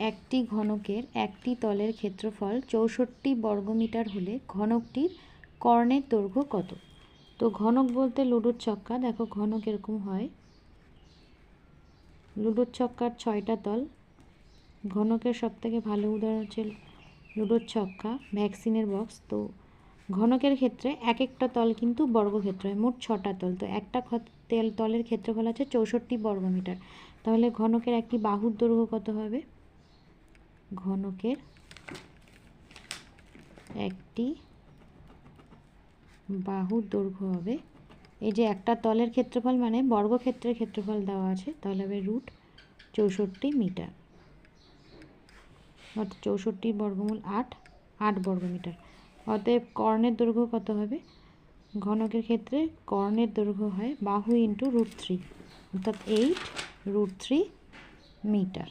একটি ঘনকের একটি তলের ক্ষেত্রফল চৌষট্টি বর্গমিটার হলে ঘনকটির কর্ণের দৈর্ঘ্য কত? তো ঘনক বলতে লুডোর ছক্কা, দেখো ঘনক এরকম হয়। লুডোর ছক্কার ছয়টা তল। ঘনকের সবথেকে ভালো উদাহরণ হচ্ছে লুডোর ছক্কা, ভ্যাকসিনের বক্স। তো ঘনকের ক্ষেত্রে এক একটা তল কিন্তু বর্গক্ষেত্র হয়, মোট ছটা তল। তো একটা তেল, তলের ক্ষেত্রফল আছে চৌষট্টি বর্গমিটার। তাহলে ঘনকের একটি বাহুর দৈর্ঘ্য কত হবে? ঘনকের একটি বাহুর দৈর্ঘ্য হবে। এই যে একটা তলের ক্ষেত্রফল মানে বর্গক্ষেত্রের ক্ষেত্রফল দেওয়া আছে, তাহলে হবে রুট চৌষট্টি মিটার। অর্থাৎ চৌষট্টি বর্গমূল আট আট বর্গমিটার। অতএব কর্ণের দৈর্ঘ্য কত হবে? ঘনকের ক্ষেত্রে কর্ণের দৈর্ঘ্য হয় বাহু ইন্টু রুট থ্রি, অর্থাৎ এইট রুট থ্রি মিটার।